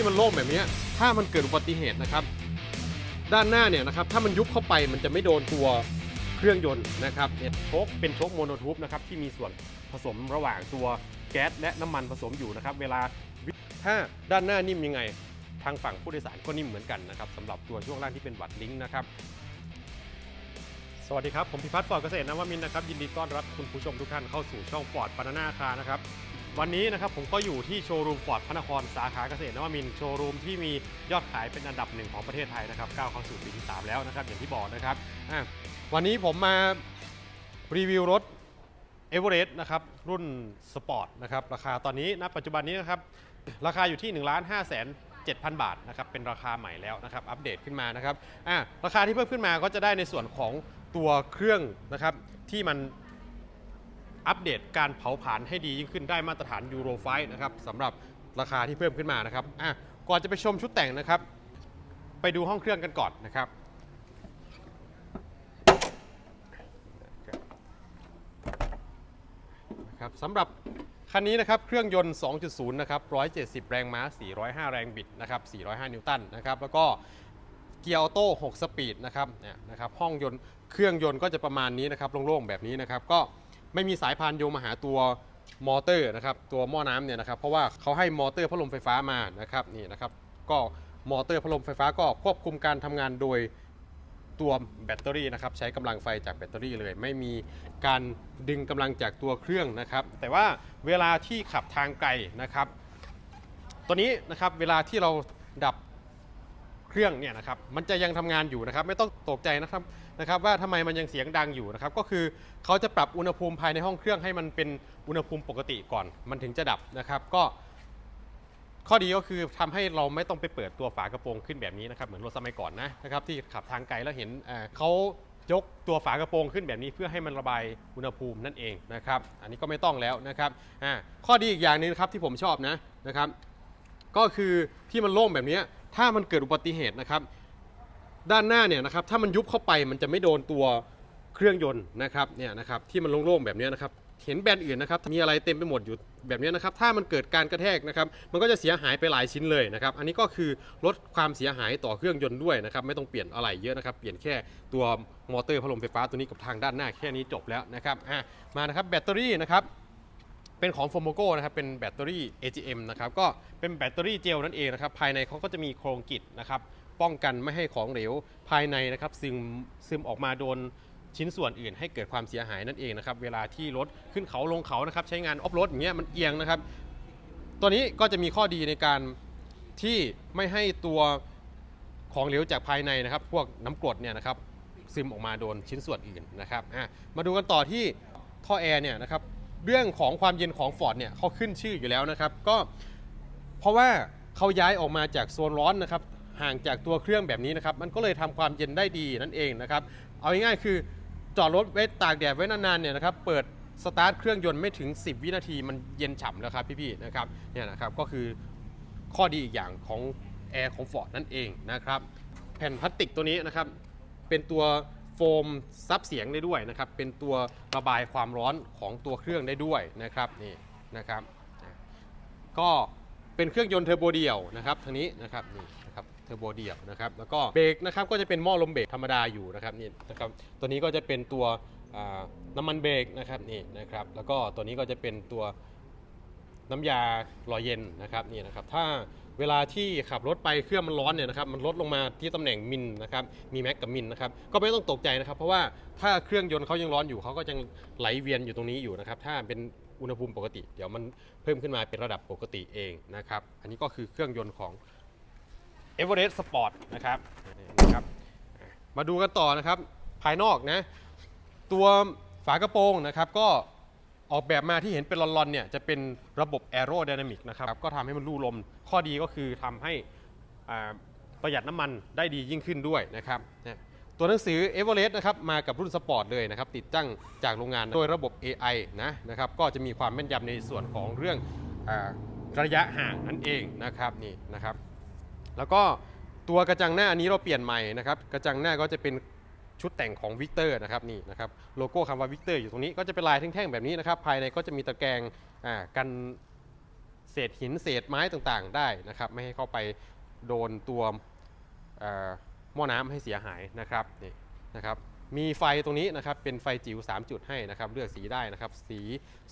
ที่มันโล่งแบบนี้ถ้ามันเกิดอุบัติเหตุนะครับ ด้านหน้าเนี่ยนะครับถ้ามันยุบเข้าไปมันจะไม่โดนตัวเครื่องยนต์นะครับเนี่ยโชคเป็นโชคโมโนทูปนะครับที่มีส่วนผสมระหว่างตัวแก๊สและน้ำมันผสมอยู่นะครับ เวลาถ้าด้านหน้านิ่มยังไง ทางฝั่งผู้โดยสารก็นิ่มเหมือนกันนะครับสำหรับตัวช่วงล่างที่เป็นวัดลิงก์นะครับสวัสดีครับ ผมพิพัฒน์ฟอร์ดเกษตรนวมินนะครับ ยินดีต้อนรับคุณผู้ชมทุกท่านเข้าสู่ช่องฟอร์ดปนานาคานะครับ วันนี้นะครับผมก็อยู่ที่โชว์รูมฟอร์ดพระนครสาขาเกษตรนวมินทร์โชว์รูมที่มียอดขายเป็นอันดับหนึ่งของประเทศไทยนะครับก้าวเข้าสู่ปีที่ 3 แล้วนะครับอย่างที่บอกนะครับอะวันนี้ผมมารีวิวรถเอเวอเรสต์นะครับรุ่นสปอร์ตนะครับราคาตอนนี้ณปัจจุบันนี้นะครับราคาอยู่ที่1นึ่งล้านห้าแสน7,000 บาทนะครับเป็นราคาใหม่แล้วนะครับอัปเดตขึ้นมานะครับอะราคาที่เพิ่มขึ้นมาก็จะได้ในส่วนของตัวเครื่องนะครับที่มัน อัปเดตการเผาผลาญให้ดียิ่งขึ้นได้มาตรฐานยูโรไฟนะครับสำหรับราคาที่เพิ่มขึ้นมานะครับอะก่อนจะไปชมชุดแต่งนะครับ ไปดูห้องเครื่องกันก่อนนะครับครับสำหรับคันนี้นะครับเครื่องยนต์ 2.0 นะครับ 170 แรงม้า 405 แรงบิดนะครับ 405 นิวตันนะครับ แล้วก็เกียร์ออโต้ 6 สปีดนะครับเนี่ยนะครับ ห้องยนต์เครื่องยนต์ก็จะประมาณนี้นะครับโล่งๆ แบบนี้นะครับ ก็ ไม่มีสายพานโยงมาหาตัวมอเตอร์นะครับตัวหม้อน้ำเนี่ยนะครับเพราะว่าเขาให้มอเตอร์พัดลมไฟฟ้ามานะครับนี่นะครับก็มอเตอร์พัดลมไฟฟ้าก็ควบคุมการทำงานโดยตัวแบตเตอรี่นะครับใช้กำลังไฟจากแบตเตอรี่เลย ไม่มีการดึงกำลังจากตัวเครื่องนะครับ แต่ว่าเวลาที่ขับทางไกลนะครับ ตัวนี้นะครับเวลาที่เราดับเครื่องเนี่ยนะครับมันจะยังทำงานอยู่นะครับ ไม่ต้องตกใจนะครับ นะครับว่าทำไมมันยังเสียงดังอยู่นะครับก็คือเขาจะปรับอุณหภูมิภายในห้องเครื่องให้มันเป็นอุณหภูมิปกติก่อน มันถึงจะดับนะครับก็ ข้อดีก็คือทำให้เราไม่ต้องไปเปิดตัวฝากระโปรงขึ้นแบบนี้นะครับเหมือนรถสมัยก่อนนะนะครับที่ขับทางไกลแล้วเห็นเขายกตัวฝากระโปรงขึ้นแบบนี้เพื่อให้มันระบายอุณหภูมินั่นเองนะครับ อันนี้ก็ไม่ต้องแล้วนะครับอ่าข้อดีอีกอย่างหนึงนะครับที่ผมชอบนะนะครับ ก็คือที่มันโล่งแบบนี้ถ้ามันเกิดอุบัติเหตุนะครับ ด้านหน้าเนี่ยนะครับถ้ามันยุบเข้าไปมันจะไม่โดนตัวเครื่องยนต์นะครับเนี่ยนะครับที่มันโล่งๆแบบนี้นะครับเห็นแบรนด์อื่นนะครับมีอะไรเต็มไปหมดอยู่แบบนี้นะครับถ้ามันเกิดการกระแทกนะครับมันก็จะเสียหายไปหลายชิ้นเลยนะครับอันนี้ก็คือลดความเสียหายต่อเครื่องยนต์ด้วยนะครับไม่ต้องเปลี่ยนอะไรเยอะนะครับเปลี่ยนแค่ตัวมอเตอร์พัดลมไฟฟ้าตัวนี้กับทางด้านหน้าแค่นี้จบแล้วนะครับอะมานะครับแบตเตอรี่นะครับเป็นของ f o m o g o นะครับเป็นแบตเตอรี่ AGM นะครับก็เป็นแบตเตอรี่เจลนั่นเองนะครับภายในเขาก็จะมีโครงกิดนะครับ ป้องกันไม่ให้ของเหลวภายในนะครับซึมซึมออกมาโดนชิ้นส่วนอื่นให้เกิดความเสียหายนั่นเองนะครับเวลาที่รถขึ้นเขาลงเขานะครับใช้งานออฟโรดอย่างเงี้ยมันเอียงนะครับ ตัวนี้ก็จะมีข้อดีในการที่ไม่ให้ตัวของเหลวจากภายในนะครับ พวกน้ำกรดเนี่ยนะครับซึมออกมาโดนชิ้นส่วนอื่นนะครับมาดูกันต่อที่ท่อแอร์เนี่ยนะครับเรื่องของความเย็นของ Ford เนี่ยเขาขึ้นชื่ออยู่แล้วนะครับ ก็เพราะว่าเขาย้ายออกมาจากโซนร้อนนะครับ ห่างจากตัวเครื่องแบบนี้นะครับ มันก็เลยทำความเย็นได้ดีนั่นเองนะครับ เอาง่ายๆคือจอดรถไว้ตากแดดไว้นานๆเนี่ยนะครับ เปิดสตาร์ทเครื่องยนต์ไม่ถึง 10 วินาทีมันเย็นฉ่ำแล้วครับพี่ๆนะครับเนี่ยนะครับก็คือข้อดีอีกอย่างของแอร์ของ Ford นั่นเองนะครับแผ่นพลาสติกตัวนี้นะครับ เป็นตัวโฟมซับเสียงได้ด้วยนะครับ เป็นตัวระบายความร้อนของตัวเครื่องได้ด้วยนะครับนี่นะครับ ก็เป็นเครื่องยนต์เทอร์โบเดียวนะครับทางนี้นะครับนี่ ทอร์โบเดียวนะครับแล้วก็เบรกนะครับก็จะเป็นหม้อลมเบรกธรรมดาอยู่นะครับนี่นะครับตัวนี้ก็จะเป็นตัวน้ำมันเบรกนะครับนี่นะครับแล้วก็ตัวนี้ก็จะเป็นตัวน้ำยาหล่อเย็นนะครับนี่นะครับถ้าเวลาที่ขับรถไปเครื่องมันร้อนเนี่ยนะครับมันลดลงมาที่ตำแหน่งมิลนะครับมีแม็กกับมิลนะครับก็ไม่ต้องตกใจนะครับ เพราะว่าถ้าเครื่องยนต์เขายังร้อนอยู่เขาก็ยังไหลเวียนอยู่ตรงนี้อยู่นะครับถ้าเป็นอุณหภูมิปกติ เดี๋ยวมันเพิ่มขึ้นมาเป็นระดับปกติเองนะครับอันนี้ก็คือเครื่องยนต์ของ e v e r e s t Sport นะครับนะครับ มาดูกันต่อนะครับ ภายนอกนะ ตัวฝากระโปรงนะครับ ก็ออกแบบมาที่เห็นเป็นลอนๆเนี่ยจะเป็นระบบ Aero Dynamic นะครับ ก็ทำให้มันรูลม ข้อดีก็คือทำให้ประหยัดน้ำมันได้ดียิ่งขึ้นด้วยนะครับตัวหนังสือ e v e r e s t นะครับมากับรุ่นสปอร์ตเลยนะครับ ติดตั้งจากโรงงานโดยระบบ AI นะนะครับ ก็จะมีความแม่นยำในส่วนของเรื่องอระยะห่างนั่นเองนะครับนี่นะครับ แล้วก็ตัวกระจังหน้าอันนี้เราเปลี่ยนใหม่นะครับ กระจังหน้าก็จะเป็นชุดแต่งของวิกเตอร์นะครับนี่นะครับโลโก้คำว่าวิกเตอร์อยู่ตรงนี้ก็จะเป็นลายแท่งๆแบบนี้นะครับ ภายในก็จะมีตะแกรงอ่ากันเศษหินเศษไม้ต่างๆ ได้นะครับ ไม่ให้เข้าไปโดนตัวหม้อน้ำให้เสียหายนะครับนี่นะครับมีไฟตรงนี้นะครับเป็นไฟจิ๋ว3 จุดให้นะครับ เลือกสีได้นะครับ สี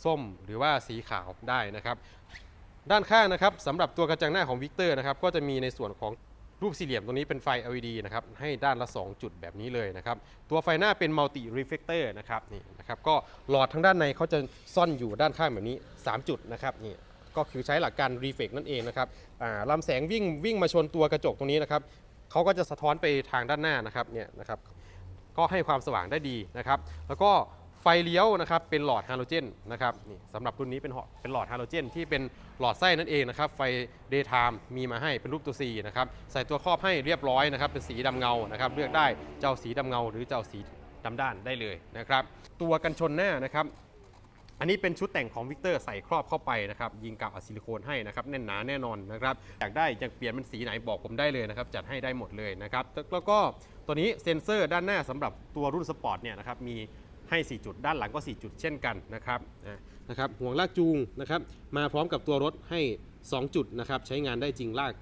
ส้มหรือว่าสีขาวได้นะครับ ด้านข้างนะครับสำหรับตัวกระจังหน้าของวิกเตอร์นะครับก็จะมีในส่วนของรูปสี่เหลี่ยมตรงนี้เป็นไฟ LED นะครับให้ด้านละ 2 จุดแบบนี้เลยนะครับ ตัวไฟหน้าเป็นมัลติรีเฟ l เตอร์นะครับนี่นะครับก็หลอดทางด้านในเขาจะซ่อนอยู่ด้านข้างแบบนี้ 3 จุดนะครับนี่ก็คือใช้หลักการรีเฟกนั่นเองนะครับลำแสงวิ่งวิ่งมาชนตัวกระจกตรงนี้นะครับเขาก็จะสะท้อนไปทางด้านหน้านะครับเนี่ยนะครับก็ให้ความสว่างได้ดีนะครับ แล้วก็ ไฟเลี้ยวนะครับเป็นหลอดฮาโลเจนนะครับนี่สำหรับรุ่นนี้เป็นหอเป็นหลอดฮาโลเจน ที่เป็นหลอดไส้นั่นเองนะครับไฟ daytime มีมาให้เป็นรูปตัว C นะครับใส่ตัวครอบให้เรียบร้อยนะครับเป็นสีดำเงานะครับเลือกได้เจ้าสีดำเงา หรือเจ้าสีดำด้านได้เลยนะครับตัวกันชนหน้านะครับอันนี้เป็นชุดแต่งของวิกเตอร์ใส่ครอบเข้าไปนะครับยิงกับอะซิลิโคนให้นะครับแน่นหนาแน่นอนนะครับอยากได้อยากเปลี่ยนเป็นสีไหนบอกผมได้เลยนะครับจัดให้ได้หมดเลยนะครับแล้วก็ตัวนี้เซ็นเซอร์ด้านหน้าสำหรับตัวรุ่นสปอร์ตเนี่ยนะครับมี ให้ 4 จุด ด้านหลังก็ 4 จุดเช่นกันนะครับนะครับห่วงลากจูงนะครับมาพร้อมกับตัวรถให้ 2 จุดนะครับใช้งานได้จริงลาก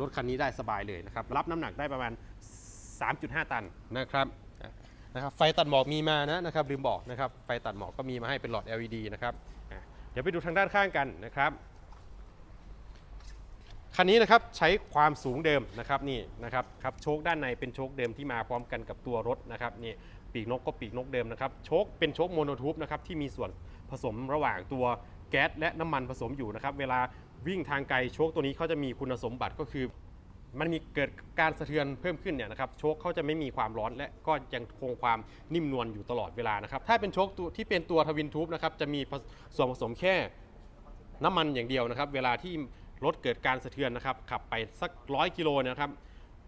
รถคันนี้ได้สบายเลยนะครับรับน้ำหนักได้ประมาณ 3.5 ตันนะครับนะครับไฟตัดหมอกมีมานะนะครับลืมบอกนะครับไฟตัดหมอกก็มีมาให้เป็นหลอด LED นะครับเดี๋ยวไปดูทางด้านข้างกันนะครับคันนี้นะครับใช้ความสูงเดิมนะครับนี่นะครับครับโชคด้านในเป็นโชคเดิมที่มาพร้อมกันกับตัวรถนะครับนี่ ปีกนกก็ปีกนกเดิมนะครับโชคเป็นโชคโมโนทูบนะครับที่มีส่วนผสมระหว่างตัวแก๊สและน้ำมันผสมอยู่นะครับ เวลาวิ่งทางไกลโชคตัวนี้เขาจะมีคุณสมบัติก็คือ มันมีเกิดการสะเทือนเพิ่มขึ้นเนี่ยนะครับโชคเขาจะไม่มีความร้อนและก็ยังคงความนิ่มนวลอยู่ตลอดเวลานะครับ ถ้าเป็นโชคตัวที่เป็นตัวทวินทูบนะครับจะมีส่วนผสมแค่น้ำมันอย่างเดียวนะครับ เวลาที่รถเกิดการสะเทือนนะครับขับไปสักร้อยกิโลนยนะครับ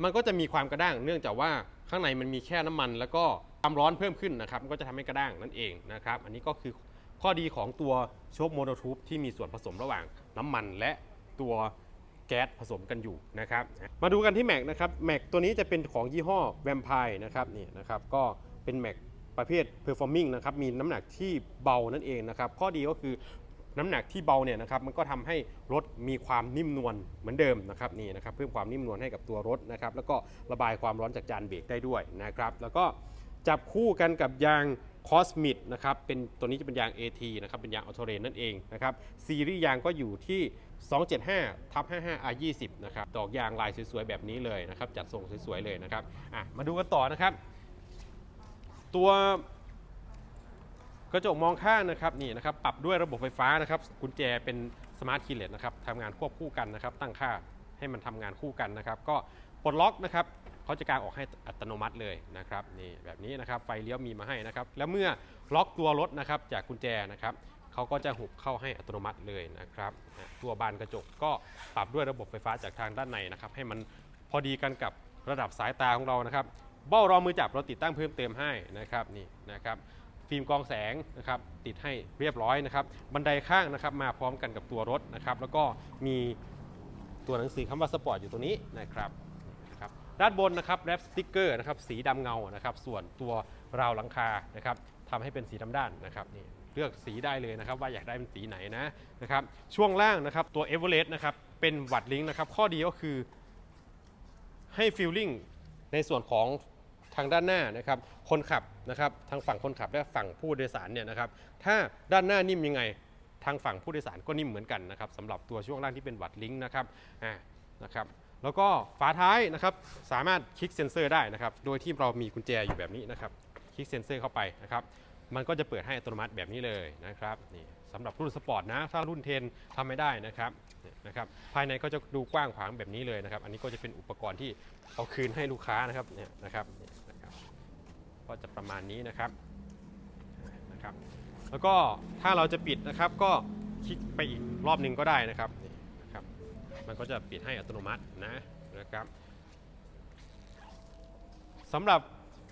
มันก็จะมีความกระด้างเนื่องจากว่าข้างในมันมีแค่น้ำมันแล้วก็ ความร้อนเพิ่มขึ้นนะครับมันก็จะทำให้กระด้างนั่นเองนะครับ อันนี้ก็คือข้อดีของตัวโชคโมโนทูบที่มีส่วนผสมระหว่างน้ำมันและตัวแก๊สผสมกันอยู่นะครับ มาดูกันที่แม็กนะครับแม็กตัวนี้จะเป็นของยี่ห้อแวมไพร์นะครับนี่นะครับก็เป็นแม็กประเภท performing นะครับมีน้ำหนักที่เบานั่นเองนะครับ ข้อดีก็คือน้ำหนักที่เบาเนี่ยนะครับมันก็ทำให้รถมีความนิ่มนวลเหมือนเดิมนะครับนี่นะครับเพิ่มความนิ่มนวลให้กับตัวรถนะครับแล้วก็ระบายความร้อนจากจานเบรกได้ด้วยนะครับ แล้วก็ จับคู่กันกับยางคอสมิดนะครับเป็นตัวนี้จะเป็นยาง AT นะครับเป็นยางออโตเรนนั่นเองนะครับซีรีส์ยางก็อยู่ที่ 275ทับ55 R20 นะครับดอกยางลายสวยๆ แบบนี้เลยนะครับจัดส่งสวยๆ เลยนะครับอะมาดูกันต่อนะครับ ตัวกระจกมองข้างนะครับนี่นะครับปรับด้วยระบบไฟฟ้านะครับกุญแจเป็นสมาร์ทคีย์เลสนะครับทำงานควบคู่กันนะครับตั้งค่าให้มันทำงานคู่กันนะครับ ก็ปลดล็อกนะครับ เขาจะกางออกให้อัตโนมัติเลยนะครับนี่แบบนี้นะครับไฟเลี้ยวมีมาให้นะครับแล้วเมื่อล็อกตัวรถนะครับจากกุญแจนะครับเขาก็จะหุบเข้าให้อัตโนมัติเลยนะครับตัวบานกระจกก็ปรับด้วยระบบไฟฟ้าจากทางด้านในนะครับให้มันพอดีกันกับระดับสายตาของเรานะครับเบ้ารองมือจับเราติดตั้งเพิ่มเติมให้นะครับนี่นะครับฟิล์มกองแสงนะครับติดให้เรียบร้อยนะครับ บันไดข้างนะครับมาพร้อมกันกับตัวรถนะครับ แล้วก็มีตัวหนังสือคำว่าสปอร์ตอยู่ตรงนี้นะครับ ด้านบนนะครับแรปสติกเกอร์นะครับสีดำเงานะครับส่วนตัวราวหลังคานะครับทำให้เป็นสีดำด้านนะครับนี่เลือกสีได้เลยนะครับ ว่าอยากได้เป็นสีไหนนะนะครับช่วงล่างนะครับตัวเอเวอเรสต์นะครับเป็นวัดลิงนะครับ ข้อดีก็คือให้ฟีลลิ่งในส่วนของทางด้านหน้านะครับคนขับนะครับทางฝั่งคนขับและฝั่งผู้โดยสารเนี่ยนะครับถ้าด้านหน้านิ่มยังไงทางฝั่งผู้โดยสารก็นิ่มเหมือนกันนะครับสำหรับตัวช่วงล่างที่เป็นวัดลิงนะครับอ่านะครับ แล้วก็ฝาท้ายนะครับสามารถคลิกเซ็นเซอร์ได้นะครับ โดยที่เรามีกุญแจอยู่แบบนี้นะครับ คลิกเซ็นเซอร์เข้าไปนะครับ มันก็จะเปิดให้อัตโนมัติแบบนี้เลยนะครับนี่สำหรับรุ่นสปอร์ตนะ ถ้ารุ่นเทนทำไม่ได้นะครับนะครับ ภายในก็จะดูกว้างขวางแบบนี้เลยนะครับ อันนี้ก็จะเป็นอุปกรณ์ที่เอาคืนให้ลูกค้านะครับเนี่ยนะครับนะครับ ก็จะประมาณนี้นะครับนะครับ แล้วก็ถ้าเราจะปิดนะครับก็คลิกไปอีกรอบหนึ่งก็ได้นะครับนี่นะครับ มันก็จะปิดให้อัตโนมัตินะนะครับสำหรับ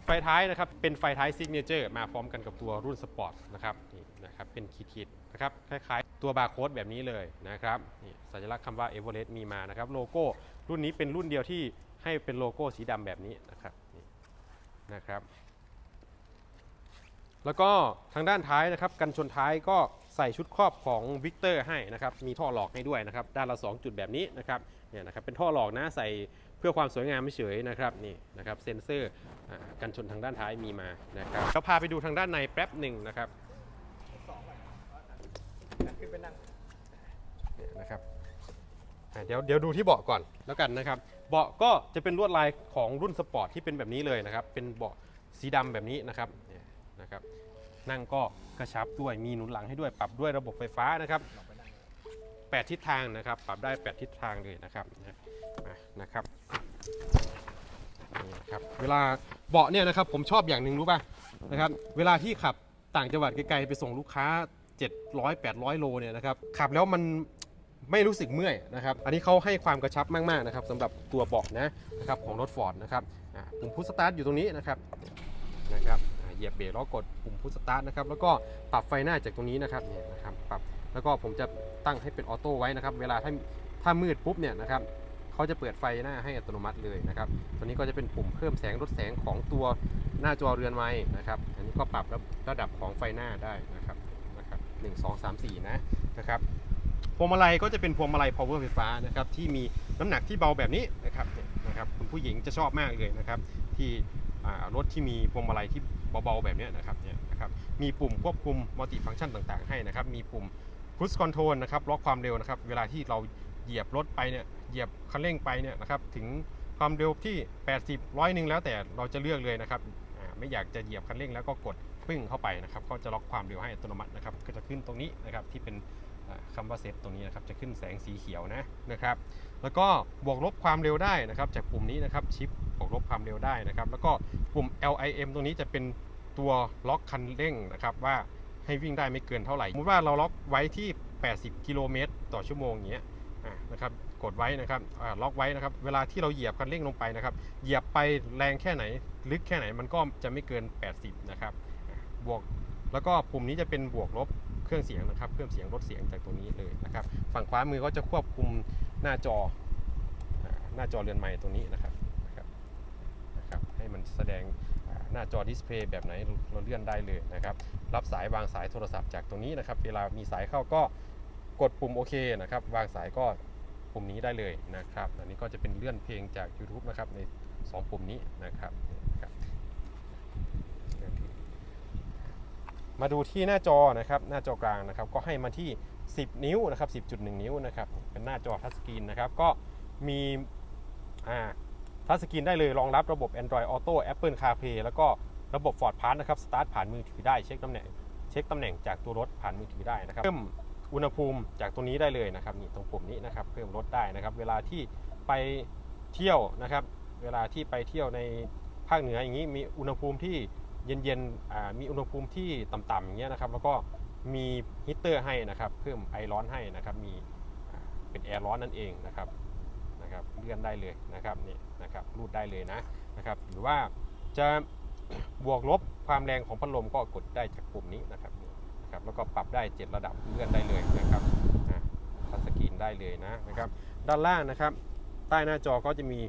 ไฟท้ายนะครับเป็นไฟท้ายซิกเนเจอร์มาพร้อมกันกับตัวรุ่นสปอร์ตนะครับนี่นะครับเป็นขีดๆนะครับคล้ายๆ ตัวบาร์โค้ดแบบนี้เลยนะครับนี่สัญลักษณ์คำว่า e v e r e s t มีมานะครับโลโก้รุ่นนี้เป็นรุ่นเดียวที่ให้เป็นโลโก้สีดำแบบนี้นะครับนี่นะครับ แล้วก็ทางด้านท้ายนะครับกันชนท้ายก็ ใส่ชุดครอบของวิกเตอร์ให้นะครับ มีท่อหลอกให้ด้วยนะครับ ด้านละ 2 จุดแบบนี้นะครับ เนี่ยนะครับ เป็นท่อหลอกนะ ใส่เพื่อความสวยงามไม่เฉยนะครับ นี่นะครับ เซ็นเซอร์อ่ากันชนทางด้านท้ายมีมา นะครับเราพาไปดูทางด้านในแป๊บหนึ่งนะครับขึ้นไปนั่งเนี่ยนะครับอะเดี๋ยวเดี๋ยวดูที่เบาะก่อนแล้วกันนะครับ เบาะก็จะเป็นลวดลายของรุ่นสปอร์ตที่เป็นแบบนี้เลยนะครับ เป็นเบาะสีดำแบบนี้นะครับเนี่ยนะครับ นั่งก็กระชับด้วยมีหนุนหลังให้ด้วยปรับด้วยระบบไฟฟ้านะครับลองไปนั่ง8ทิศทางนะครับ ปรับได้ 8 ทิศทางเลยนะครับนะครับครับเวลาเบาะเนี่ยนะครับผมชอบอย่างหนึ่งรู้ป่ะนะครับ เวลาที่ขับต่างจังหวัดไกลๆไปส่งลูกค้า 700 800 โลเนี่ยนะครับขับแล้วมันไม่รู้สึกเมื่อยนะครับ อันนี้เขาให้ความกระชับมากๆนะครับสำหรับตัวเบาะนะนะครับของรถฟอร์ดนะครับปุ่มพุชสตาร์ทอยู่ตรงนี้นะครับนะครับ เหยียบเบรกแล้วกดปุ่มพุชสตาร์ทนะครับแล้วก็ปรับไฟหน้าจากตรงนี้นะครับเนี่ยนะครับปรับแล้วก็ผมจะตั้งให้เป็นออโต้ไว้นะครับ เวลาถ้าถ้ามืดปุ๊บเนี่ยนะครับเขาจะเปิดไฟหน้าให้อัตโนมัติเลยนะครับ ตัวนี้ก็จะเป็นปุ่มเพิ่มแสงลดแสงของตัวหน้าจอเรือนไม้นะครับ อันนี้ก็ปรับระดับของไฟหน้าได้นะครับนะครับหนึ่งสองสามสี่นะนะครับพวงมาลัยก็จะเป็นพวงมาลัย power ไฟฟ้านะครับที่มีน้ำหนักที่เบาแบบนี้นะครับนะครับคุณผู้หญิงจะชอบมากเลยนะครับ ที่รถที่มีพวงมาลัยที่ เบาๆแบบนี้นะครับเนี่ยนะครับมีปุ่มควบคุมมัลติฟังก์ชันต่างๆให้นะครับมีปุ่มพุสคอนโทรลนะครับล็อกความเร็วนะครับเวลาที่เราเหยียบรถไปเนี่ยเหยียบคันเร่งไปเนี่ยนะครับถึงความเร็วที่ 80ร้อยหนึ่งแล้วแต่เราจะเลือกเลยนะครับไม่อยากจะเหยียบคันเร่งแล้วก็กดปึ้งเข้าไปนะครับก็จะล็อกความเร็วให้อัตโนมัตินะครับก็จะขึ้นตรงนี้นะครับที่เป็น อ่าคำว่าเซฟตรงนี้นะครับจะขึ้นแสงสีเขียวนะนะครับ แล้วก็บวกลบความเร็วได้นะครับ จากปุ่มนี้นะครับชิปบวกลบความเร็วได้นะครับ แล้วก็ปุ่ม LIM ตรงนี้จะเป็นตัวล็อกคันเร่งนะครับว่าให้วิ่งได้ไม่เกินเท่าไหร่สมมติว่าเราล็อกไว้ที่ 80 กิโลเมตรต่อชั่วโมงอย่างเงี้ยนะครับกดไว้นะครับล็อกไว้นะครับ เวลาที่เราเหยียบคันเร่งลงไปนะครับ เหยียบไปแรงแค่ไหน ลึกแค่ไหนมันก็จะไม่เกิน 80 นะครับ บวก แล้วก็ปุ่มนี้จะเป็นบวกลบ เครื่องเสียงนะครับเครื่องเสียงลดเสียงจากตรงนี้เลยนะครับฝั่งขวามือก็จะควบคุมหน้าจอหน้าจอเรือนไม้ตรงนี้นะครับนะครับนะครับให้มันแสดงหน้าจอดิสเพย์แบบไหนเราเลื่อนได้เลยนะครับรับสายวางสายโทรศัพท์จากตรงนี้นะครับเวลามีสายเข้าก็กดปุ่มโอเคนะครับวางสายก็ปุ่มนี้ได้เลยนะครับอันนี้ก็จะเป็นเลื่อนเพลงจาก YouTube นะครับใน 2 ปุ่มนี้นะครับนะครับ มาดูที่หน้าจอนะครับหน้าจอกลางนะครับก็ให้มาที่ 10 นิ้วนะครับ10.1 นิ้วนะครับเป็นหน้าจอทัชสกรีนนะครับก็มีอ่าทัชสกรีนได้เลยรองรับระบบ Android Auto Apple CarPlay แล้วก็ระบบ Ford Pass นะครับสตาร์ทผ่านมือถือได้เช็คตำแหน่งเช็คตำแหน่งจากตัวรถผ่านมือถือได้นะครับเพิ่มอุณหภูมิจากตรงนี้ได้เลยนะครับนี่ตรงปุ่มนี้นะครับเพิ่มลดได้นะครับเวลาที่ไปเที่ยวนะครับเวลาที่ไปเที่ยวในภาคเหนืออย่างนี้มีอุณหภูมิที่ เย็นๆมีอุณหภูมิที่ต่ำๆอย่างเงี้ยนะครับ แล้วก็มีฮีตเตอร์ให้นะครับ เพิ่มไอร้อนให้นะครับ มีเป็นแอร์ร้อนนั่นเองนะครับนะครับ เลื่อนได้เลยนะครับนี่นะครับรูดได้เลยนะนะครับ หรือว่าจะบวกลบความแรงของพัดลมก็กดได้จากปุ่มนี้นะครับนะครับ แล้วก็ปรับได้ 7 ระดับเลื่อนได้เลยนะครับอะทัชสกรีนได้เลยนะนะครับ ด้านล่างนะครับ ใต้หน้าจอก็จะมี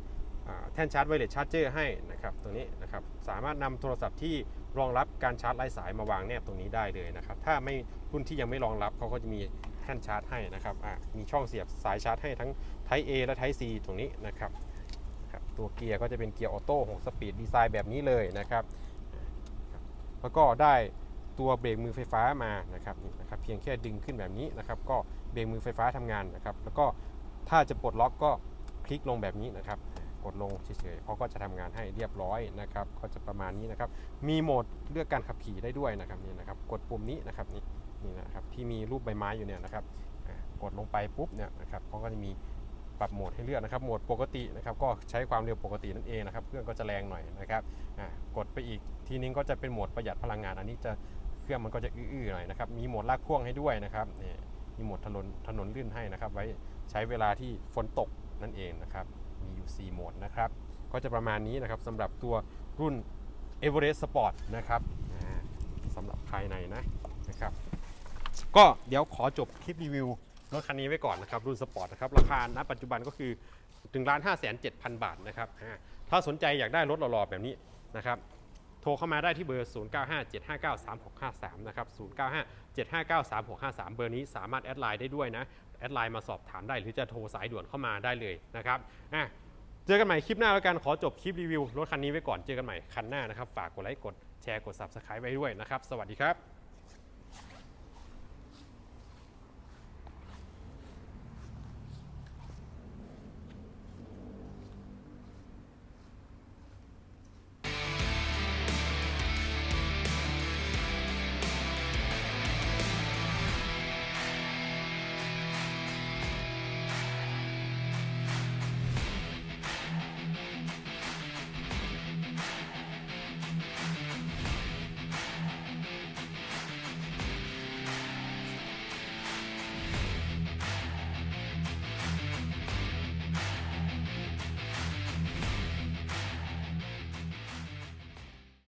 แท่นชาร์จไวเลสชาร์จเจอร์ให้นะครับตรงนี้นะครับสามารถนำโทรศัพท์ที่รองรับการชาร์จไร้สายมาวางแนบตรงนี้ได้เลยนะครับถ้าไม่รุ่นที่ยังไม่รองรับเขาก็จะมีแท่นชาร์จให้นะครับมีช่องเสียบสายชาร์จให้ทั้ง Type A และ Type C ตรงนี้นะครับตัวเกียร์ก็จะเป็นเกียร์ออโต้6สปีดดีไซน์แบบนี้เลยนะครับแล้วก็ได้ตัวเบรกมือไฟฟ้ามานะครับนะครับเพียงแค่ดึงขึ้นแบบนี้นะครับ ก็เบรกมือไฟฟ้าทำงานนะครับ แล้วก็ถ้าจะปลดล็อกก็คลิกลงแบบนี้นะครับ กดลงเฉยๆเขาก็จะทำงานให้เรียบร้อยนะครับก็จะประมาณนี้นะครับ มีโหมดเลือกการขับขี่ได้ด้วยนะครับนี่นะครับ กดปุ่มนี้นะครับนี่นี่นะครับที่มีรูปใบไม้อยู่เนี่ยนะครับกดลงไปปุ๊บเนี่ยนะครับเขาก็จะมีปรับโหมดให้เลือกนะครับ โหมดปกตินะครับก็ใช้ความเร็วปกตินั่นเองนะครับเครื่องก็จะแรงหน่อยนะครับกดไปอีกทีนึงก็จะเป็นโหมดประหยัดพลังงาน อันนี้จะเครื่องมันก็จะอื้อๆหน่อยนะครับ มีโหมดลากพ่วงให้ด้วยนะครับนี่มีโหมดถนนถนนลื่นให้นะครับ ไว้ใช้เวลาที่ฝนตกนั่นเองนะครับ มีอยู่ 4 โหมดนะครับ ก็จะประมาณนี้นะครับสำหรับตัวรุ่น Everest Sport นะครับสำหรับภายในนะนะครับ ก็เดี๋ยวขอจบคลิปรีวิวรถคันนี้ไว้ก่อนนะครับ รุ่นสปอร์ตนะครับ ราคาณปัจจุบันก็คือ1 5 7 0 0 0บาทนะครับถ้าสนใจอยากได้รถหล่อๆแบบนี้นะครับ ทรเข้ามาได้ที่เบอร์ 0957593653 นะครับ 0957593653 เบอร์นี้สามารถแอดไลน์ได้ด้วยนะ แอดไลน์มาสอบถามได้หรือจะโทรสายด่วนเข้ามาได้เลยนะครับอะเจอกันใหม่คลิปหน้าแล้วกัน ขอจบคลิปรีวิวรถคันนี้ไว้ก่อน เจอกันใหม่คันหน้านะครับ ฝากกดไลค์ กดแชร์ กด Subscribe ไว้ด้วยนะครับ สวัสดีครับ